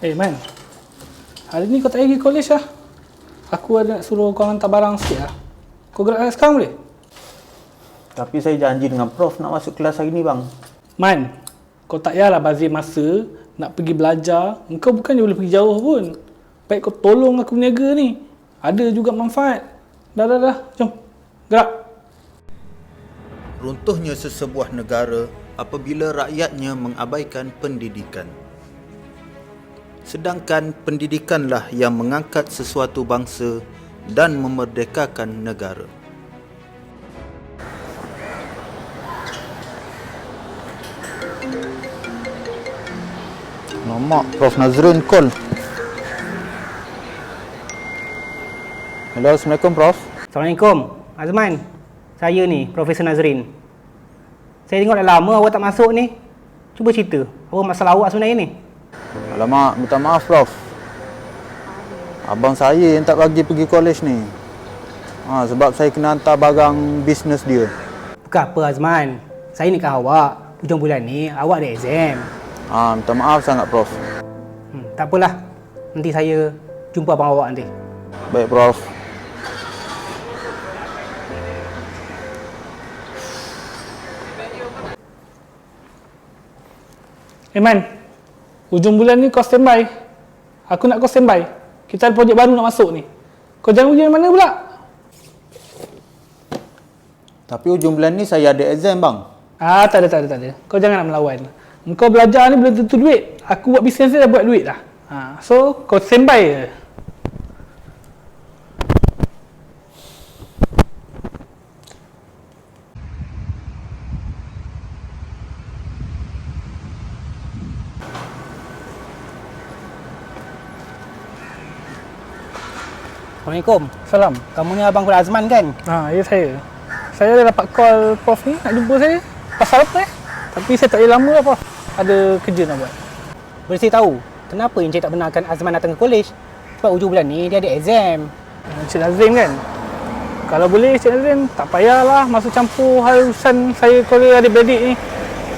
Eh Man. Hari ni kau tak pergi college lah Aku ada nak suruh kau hantar barang sikit lah Kau gerak sekarang boleh? Tapi saya janji dengan Prof nak masuk kelas hari ni bang. Man Kau tak payahlah bazir masa Nak pergi belajar. Engkau bukannya boleh pergi jauh pun. Baik kau tolong aku berniaga ni. Ada juga manfaat. Dah dah dah. Jom Gerak. Runtuhnya sesebuah negara apabila rakyatnya mengabaikan pendidikan. Sedangkan pendidikanlah yang mengangkat sesuatu bangsa dan memerdekakan negara. Nama Prof Nazrin call. Hello, Assalamualaikum Prof. Assalamualaikum. Azman. Saya ni, Profesor Nazrin. Saya tengok dah lama awak tak masuk ni. Cuba cerita. Apa masalah awak sebenarnya ni? Alamak, minta maaf Prof. Abang saya yang tak bagi pergi college ni. Ha, sebab saya kena hantar barang bisnes dia. Bukan apa Azman. Saya nikah awak. Hujung bulan ni awak ada exam. Ha, minta maaf sangat Prof. Hmm, tak apalah. Nanti saya jumpa abang awak nanti. Baik Prof. Eh Man Hujung bulan ni kau standby Aku nak kau standby Kita ada projek baru nak masuk ni Kau jangan ujian mana pula? Tapi hujung bulan ni saya ada exam bang. Ah, tak ada, tak ada, tak ada. Kau jangan nak melawan. Kau belajar ni belum tentu duit. Aku buat bisnes ni dah buat duit dah. Ha, so, kau standby je. Assalamualaikum. Salam. Kamu ni abang Kul Azman kan? Ha, ya saya. Saya dah dapat call Prof ni nak jumpa saya. Pasal apa eh? Tapi saya tak boleh lama lah Prof. Ada kerja nak buat. Boleh saya tahu kenapa Encik tak benarkan Azman datang ke kolej? Sebab hujung bulan ni dia ada exam. Encik Nazrin kan? Kalau boleh Encik Nazrin, tak payahlah masuk campur hal urusan saya keluarga adik-beradik ni.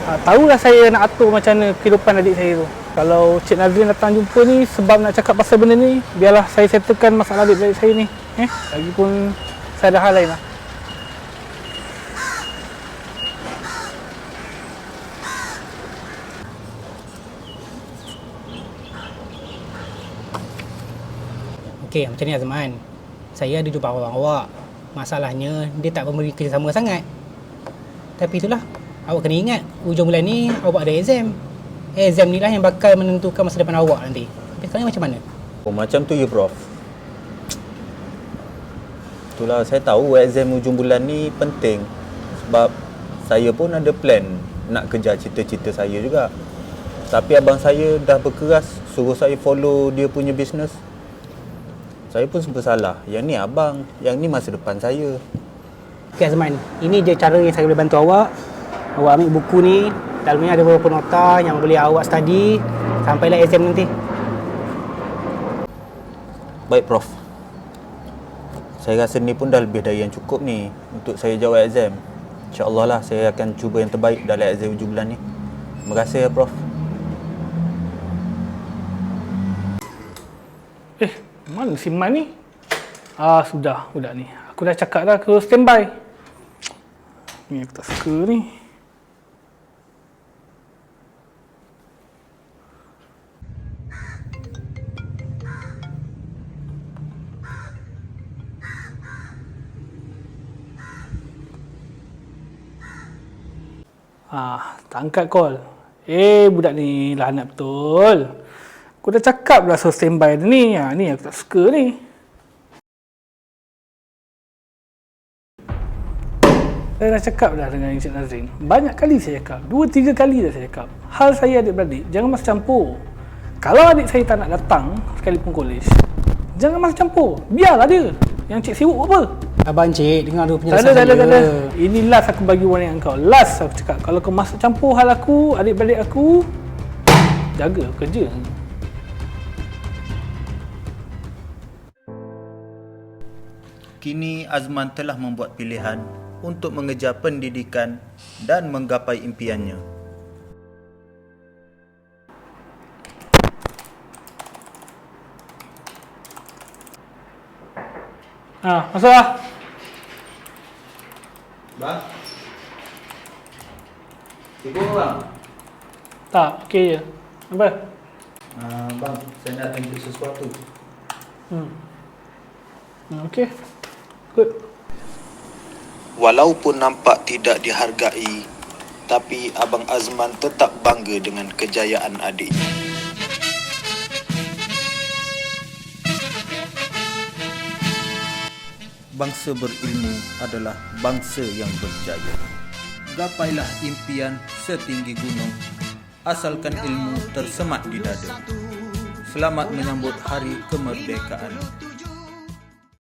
Ha, tahulah saya nak atur macam mana kehidupan adik saya tu. Kalau Cik Nazrin datang jumpa ni sebab nak cakap pasal benda ni, biarlah saya settlekan masalah adik-beradik saya ni. Eh, lagipun saya ada hal lain lah. Okey, macam ni Azman. Saya ada jumpa abang awak. Masalahnya dia tak memberi kerjasama sangat. Tapi itulah, awak kena ingat hujung bulan ni awak ada exam. Exam ni lah yang bakal menentukan masa depan awak nanti. Tapi sekarang macam mana? Oh, macam tu ya Prof. Itulah saya tahu exam hujung bulan ni penting. Sebab saya pun ada plan nak kejar cita-cita saya juga. Tapi abang saya dah berkeras suruh saya follow dia punya business. Saya pun serba salah. Yang ni abang, yang ni masa depan saya. Okey Azman, ini je cara yang saya boleh bantu awak. Awak ambil buku ni, dalamnya ada beberapa nota yang boleh awak study sampailah exam nanti. Baik Prof. Saya rasa ni pun dah lebih dari yang cukup ni untuk saya jawab exam. InsyaAllah lah saya akan cuba yang terbaik dalam exam hujung bulan ni. Terima kasih ya Prof. Eh, mana si Man ni? Ah, sudah budak ni. Aku dah cakap dah ke standby. Ni aku tak suka ni. Ah, tak angkat call. Eh, budak ni lahanat betul. Aku dah cakap dah suruh standby ni. Ha, ni aku tak suka ni. Saya dah cakap dah dengan Encik Nazrin. Banyak kali saya cakap. Dua, tiga kali dah saya cakap. Hal saya adik-beradik, jangan masuk campur. Kalau adik saya tak nak datang sekalipun kolej, jangan masuk campur. Biarlah dia. Yang cik sibuk apa? Abang Cik, dengar dulu Tak penjelasan ada, tak ada, saya. tak ada. Ini last aku bagi warning kau. Last aku cakap. Kalau kau masuk campur hal aku, adik-beradik aku, jaga kerja. Kini Azman telah membuat pilihan untuk mengejar pendidikan dan menggapai impiannya. Ha, masuk lah. Bang. Sibuk ke bang? Tak, okey je. Apa? Uh, bang, saya nak tunjuk sesuatu. Hmm. Hmm, okey. Good. Walaupun nampak tidak dihargai, tapi Abang Azman tetap bangga dengan kejayaan adiknya. Bangsa berilmu adalah bangsa yang berjaya. Gapailah impian setinggi gunung, asalkan ilmu tersemat di dada. Selamat menyambut Hari Kemerdekaan.